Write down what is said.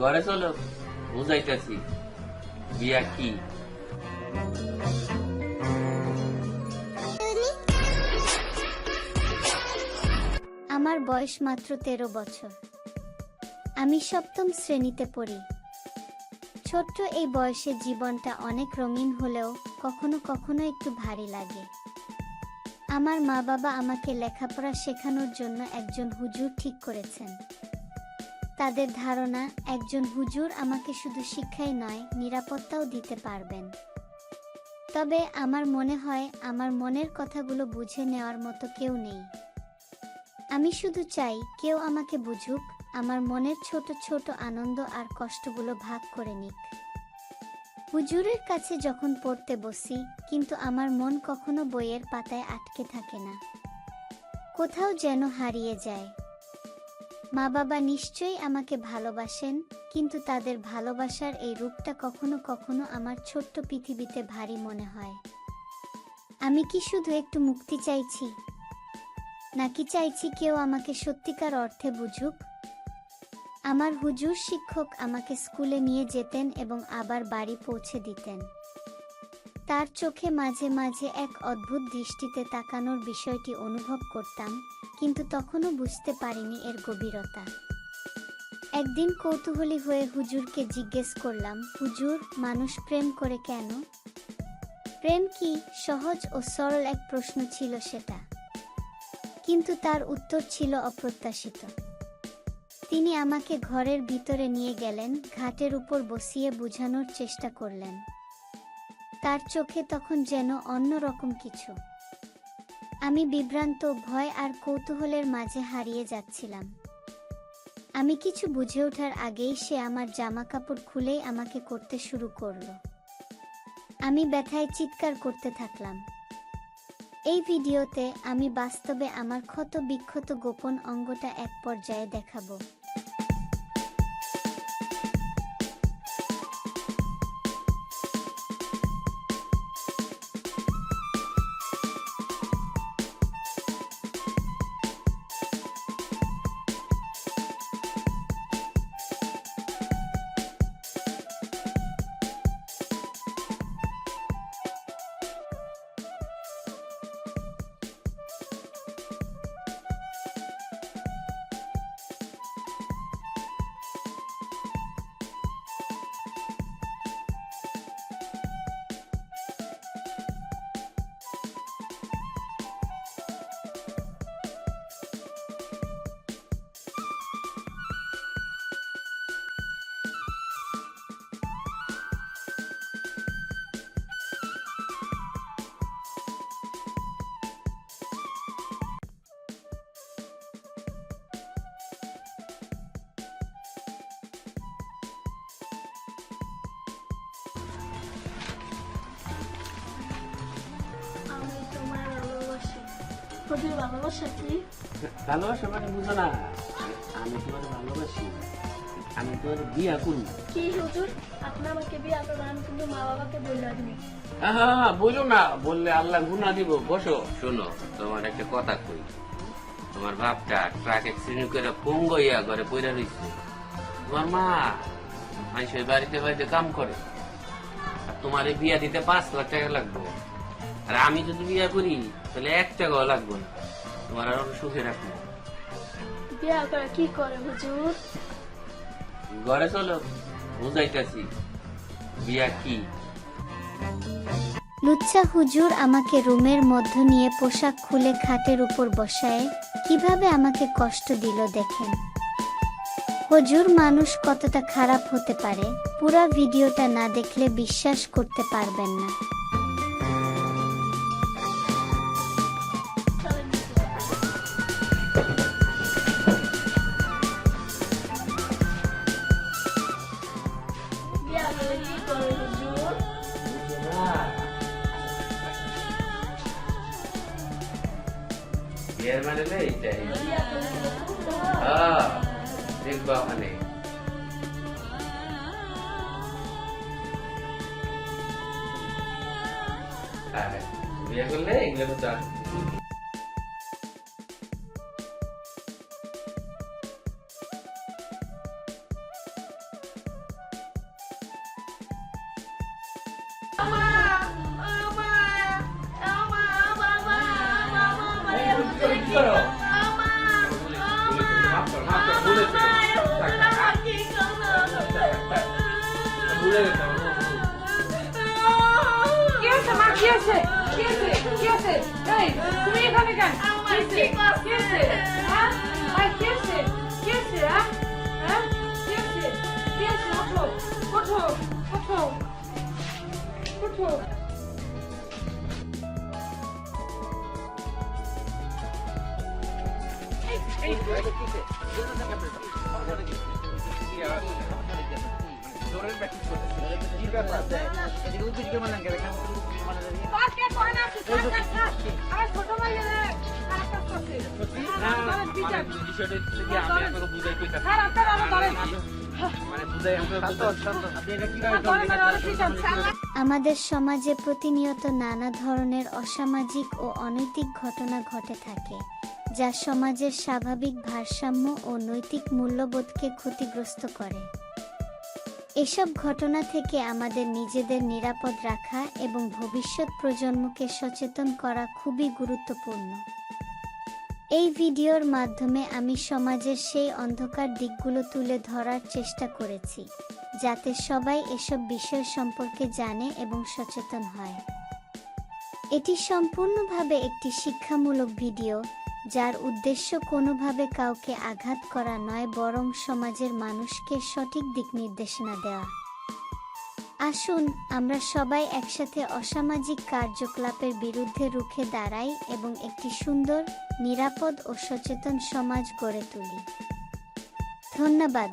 ঘরে চলো বুঝাইতেছি বিয়া কি? আমার বয়স মাত্র তেরো বছর। আমি সপ্তম শ্রেণীতে পড়ি। ছোট্ট এই বয়সে জীবনটা অনেক রঙিন হলেও কখনো কখনো একটু ভারী লাগে। আমার মা বাবা আমাকে লেখাপড়া শেখানোর জন্য একজন হুজুর ঠিক করেছেন। তাদের ধারণা, একজন হুজুর আমাকে শুধু শিক্ষাই নয়, নিরাপত্তাও দিতে পারবেন। তবে আমার মনে হয়, আমার মনের কথাগুলো বুঝে নেওয়ার মতো কেউ নেই। আমি শুধু চাই, কেউ আমাকে বুঝুক, আমার মনের ছোট ছোট আনন্দ আর কষ্টগুলো ভাগ করে নিক। হুজুরের কাছে যখন পড়তে বসি, কিন্তু আমার মন কখনো বইয়ের পাতায় আটকে থাকে না। কোথাও যেন হারিয়ে যায়। মা বাবা নিশ্চয়ই আমাকে ভালোবাসেন, কিন্তু তাদের ভালোবাসার এই রূপটা কখনো কখনো আমার ছোট্ট পৃথিবীতে ভারী মনে হয়। আমি কি শুধু একটু মুক্তি চাইছি? নাকি চাইছি কেউ আমাকে সত্যিকার অর্থে বুঝুক? আমার হুজুর শিক্ষক আমাকে স্কুলে নিয়ে যেতেন এবং আবার বাড়ি পৌঁছে দিতেন। তার চোখে মাঝে মাঝে এক অদ্ভুত দৃষ্টিতে তাকানোর বিষয়টি অনুভব করতাম। কিন্তু তখনও বুঝতে পারিনি এর গভীরতা। একদিন কৌতূহলী হয়ে হুজুরকে জিজ্ঞেস করলাম, হুজুর, মানুষ প্রেম করে কেন? প্রেম কি সহজ ও সরল এক প্রশ্ন ছিল সেটা, কিন্তু তার উত্তর ছিল অপ্রত্যাশিত। তিনি আমাকে ঘরের ভিতরে নিয়ে গেলেন, ঘাটের উপর বসিয়ে বোঝানোর চেষ্টা করলেন। তার চোখে তখন যেন অন্যরকম কিছু। আমি বিভ্রান্ত, ভয় আর কৌতূহলের মাঝে হারিয়ে যাচ্ছিলাম। আমি কিছু বুঝে ওঠার আগেই সে আমার জামা কাপড় খুলেই আমাকে করতে শুরু করল। আমি ব্যথায় চিৎকার করতে থাকলাম। এই ভিডিওতে আমি বাস্তবে আমার ক্ষত বিক্ষত গোপন অঙ্গটা এক পর্যায়ে দেখাবো। ভালোবাসা কি? ভালোবাসা মানে বুঝো না আমি তোমার ভালোবাসি আমি তোমার বিয়া করব কি হুজুর? আপনি আমাকে বিয়ে করবেন আমি কিন্তু মা বাবাকে দিই হ্যাঁ বলো না বললে আল্লাহ গুনা দিব বসো। শোনো তোমার একটা কথা কই তোমার বাপটা ট্রাক অ্যাক্সিডেন্ট করে পঙ্গ ইয়া করে পইরা রইছে। তোমার মা মানুষের বাড়িতে বাড়িতে কাম করে আর তোমার এই বিয়া দিতে পাঁচ লাখ টাকা লাগবে। আর আমি যদি বিয়া করি তাহলে এক টাকাও লাগবে না। তোমার আর সুখে রাখব। বিয়ে করে কি করে হুজুর? ঘরে চলো বুঝাইতেছি বিয়া কি? লুচ্চা হুজুর আমাকে রুমের মধ্য নিয়ে পোশাক খুলে খাটের উপর বসায় কীভাবে আমাকে কষ্ট দিল দেখেন। হুজুর মানুষ কতটা খারাপ হতে পারে পুরা ভিডিওটা না দেখলে বিশ্বাস করতে পারবেন না। বিয়ের মানে না এইটাই বিয়ে করে কি হয়েছে কি হয়েছে? ওঠো ওঠো। ওঠো। আমাদের সমাজে প্রতিনিয়ত নানা ধরনের অসামাজিক ও অনৈতিক ঘটনা ঘটে থাকে। যা সমাজের স্বাভাবিক ভারসাম্য ও নৈতিক মূল্যবোধকে ক্ষতিগ্রস্ত করে। এসব ঘটনা থেকে আমাদের নিজেদের নিরাপদ রাখা এবং ভবিষ্যৎ প্রজন্মকে সচেতন করা খুবই গুরুত্বপূর্ণ। এই ভিডিওর মাধ্যমে আমি সমাজের সেই অন্ধকার দিকগুলো তুলে ধরার চেষ্টা করেছি, যাতে সবাই এসব বিষয় সম্পর্কে জানে এবং সচেতন হয়। এটি সম্পূর্ণভাবে একটি শিক্ষামূলক ভিডিও যার উদ্দেশ্য কোনোভাবে কাউকে আঘাত করা নয়, বরং সমাজের মানুষকে সঠিক দিক নির্দেশনা দেওয়া। আসুন, আমরা সবাই একসাথে অসামাজিক কার্যকলাপের বিরুদ্ধে রুখে দাঁড়াই এবং একটি সুন্দর, নিরাপদ ও সচেতন সমাজ গড়ে তুলি। ধন্যবাদ।